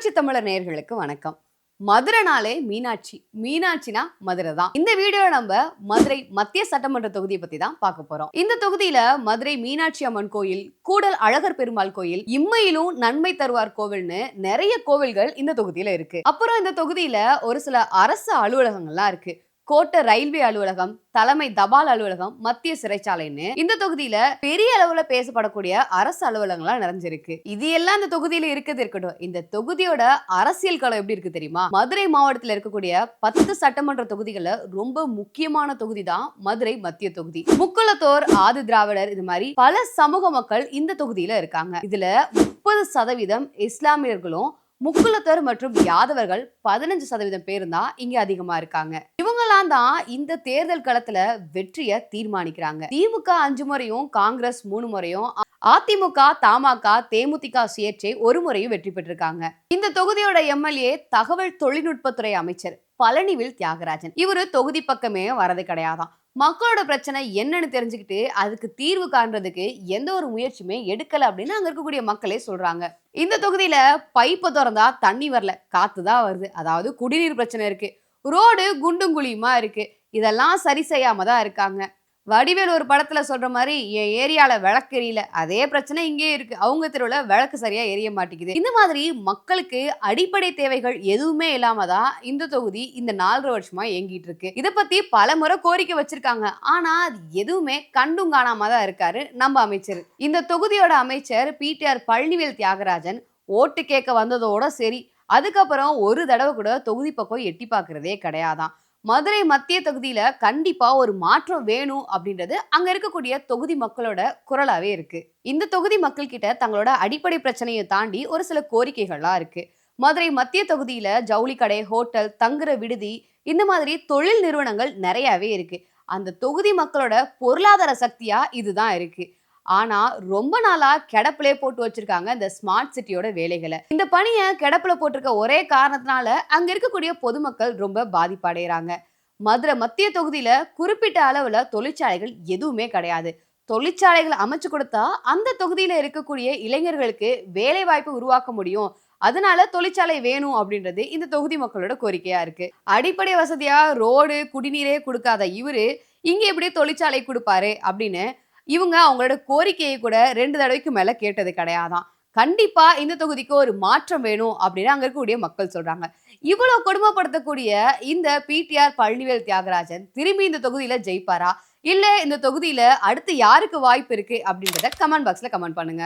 புரட்சி தமிழர் நேர்களுக்கு வணக்கம். மதுரைனாலே மீனாட்சி. மீனாட்சினா மதுரை தான். இந்த வீடியோ நம்ம மதுரை மத்திய சட்டமன்ற தொகுதியை பத்தி தான் பார்க்க போறோம். இந்த தொகுதியில மதுரை மீனாட்சி அம்மன் கோயில் கூடல் அழகர் பெருமாள் கோயில் இம்மையிலும் நன்மை தருவார் கோவில்னு நிறைய கோவில்கள் இந்த தொகுதியில இருக்கு. அப்புறம் இந்த தொகுதியில ஒரு சில அரசு அலுவலகங்கள்லாம் இருக்கு. கோட்டை ரயில்வே அலுவலகம் தலைமை தபால் அலுவலகம் மத்திய சிறைச்சாலைன்னு இந்த தொகுதியில பெரிய அளவுல பேசப்படக்கூடிய அரசு அலுவலகங்களா நிறைஞ்சிருக்கு. இது எல்லாம் இந்த தொகுதியில இருக்கிறது இருக்கட்டும். இந்த தொகுதியோட அரசியல் களம் எப்படி இருக்கு தெரியுமா? மதுரை மாவட்டத்துல இருக்கக்கூடிய பத்து சட்டமன்ற தொகுதிகள்ல ரொம்ப முக்கியமான தொகுதி தான் மதுரை மத்திய தொகுதி. முக்குளத்தோர் ஆதி திராவிடர் இது மாதிரி பல சமூக மக்கள் இந்த தொகுதியில இருக்காங்க. இதுல முப்பது சதவீதம் இஸ்லாமியர்களும் முக்குலத்தர் மற்றும் யாதவர்கள் பதினஞ்சு சதவீதம் பேர் தான் இங்க அதிகமா இருக்காங்க. இவங்கெல்லாம் தான் இந்த தேர்தல் களத்துல வெற்றியை தீர்மானிக்கிறாங்க. திமுக அஞ்சு முறையும் காங்கிரஸ் மூணு முறையும் அதிமுக தமாக தேமுதிக சுயேட்சை ஒரு முறையும் வெற்றி பெற்றிருக்காங்க. இந்த தொகுதியோட எம்எல்ஏ தகவல் தொழில்நுட்பத்துறை அமைச்சர் பழனிவில் தியாகராஜன். இவரு தொகுதி பக்கமே வரது கிடையாதான். மக்களோட பிரச்சனை என்னன்னு தெரிஞ்சுக்கிட்டு அதுக்கு தீர்வு காண்றதுக்கு எந்த ஒரு முயற்சியுமே எடுக்கல அப்படின்னு அங்க இருக்கக்கூடிய மக்களே சொல்றாங்க. இந்த தொகுதியில பைப்பை திறந்தா தண்ணி வரல காத்து தான் வருது. அதாவது குடிநீர் பிரச்சனை இருக்கு. ரோடு குண்டும் குழியுமா இருக்கு. இதெல்லாம் சரி செய்யாம தான் இருக்காங்க. வடிவேல் ஒரு படத்தில் சொல்கிற மாதிரி என் ஏரியாவில் விளக்கு எரியல. அதே பிரச்சனை இங்கேயே இருக்குது அவங்க தெருவில் விளக்கு சரியாக எரிய மாட்டேங்குது. இந்த மாதிரி மக்களுக்கு அடிப்படை தேவைகள் எதுவுமே இல்லாமல் தான் இந்த தொகுதி இந்த நாலரை வருஷமாக இயங்கிட்டு இருக்கு. இதை பற்றி பல முறை கோரிக்கை வச்சிருக்காங்க. ஆனால் அது எதுவுமே கண்டும் காணாமல் தான் இருக்காரு நம்ம அமைச்சர். இந்த தொகுதியோட அமைச்சர் பிடிஆர் பழனிவேல் தியாகராஜன் ஓட்டு கேட்க வந்ததோட சரி. அதுக்கப்புறம் ஒரு தடவை கூட தொகுதி பக்கம் எட்டி பார்க்குறதே கிடையாதான். மதுரை மத்திய தொகுதியில கண்டிப்பா ஒரு மாற்றம் வேணும் அப்படின்றது அங்க இருக்கக்கூடிய தொகுதி மக்களோட குரலாவே இருக்கு. இந்த தொகுதி மக்கள் கிட்ட தங்களோட அடிப்படை பிரச்சனையை தாண்டி ஒரு சில கோரிக்கைகள்லாம் இருக்கு. மதுரை மத்திய தொகுதியில ஜவுளி கடை ஹோட்டல் தங்குற விடுதி இந்த மாதிரி தொழில் நிறுவனங்கள் நிறையவே இருக்கு. அந்த தொகுதி மக்களோட பொருளாதார சக்தியா இதுதான் இருக்கு. ஆனா ரொம்ப நாளா கிடப்பிலே போட்டு வச்சிருக்காங்க இந்த ஸ்மார்ட் சிட்டியோட வேலைகளை. இந்த பணியை கிடப்புல போட்டிருக்க ஒரே காரணத்தினால அங்க இருக்கக்கூடிய பொதுமக்கள் ரொம்ப பாதிப்படைகிறாங்க மதுரை மத்திய தொகுதியில குறிப்பிட்ட அளவுல தொழிற்சாலைகள் எதுவுமே கிடையாது. தொழிற்சாலைகள் அமைச்சு கொடுத்தா அந்த தொகுதியில இருக்கக்கூடிய இளைஞர்களுக்கு வேலை வாய்ப்பு உருவாக்க முடியும். அதனால தொழிற்சாலை வேணும் அப்படின்றது இந்த தொகுதி மக்களோட கோரிக்கையா இருக்கு. அடிப்படை வசதியா ரோடு குடிநீரே கொடுக்காத இவரு இங்க எப்படி தொழிற்சாலை கொடுப்பாரு அப்படின்னு இவங்க அவங்களோட கோரிக்கையை கூட ரெண்டு தடவைக்கு மேல கேட்டது கிடையாதான். கண்டிப்பா இந்த தொகுதிக்கு ஒரு மாற்றம் வேணும் அப்படின்னு அங்க இருக்கக்கூடிய மக்கள் சொல்றாங்க. இவ்வளவு கொடுமைப்படுத்தக்கூடிய இந்த பிடிஆர் பழனிவேல் தியாகராஜன் திரும்பி இந்த தொகுதியில ஜெயிப்பாரா? இல்ல இந்த தொகுதியில அடுத்து யாருக்கு வாய்ப்பு இருக்கு அப்படின்றத கமெண்ட் பாக்ஸ்ல கமெண்ட் பண்ணுங்க.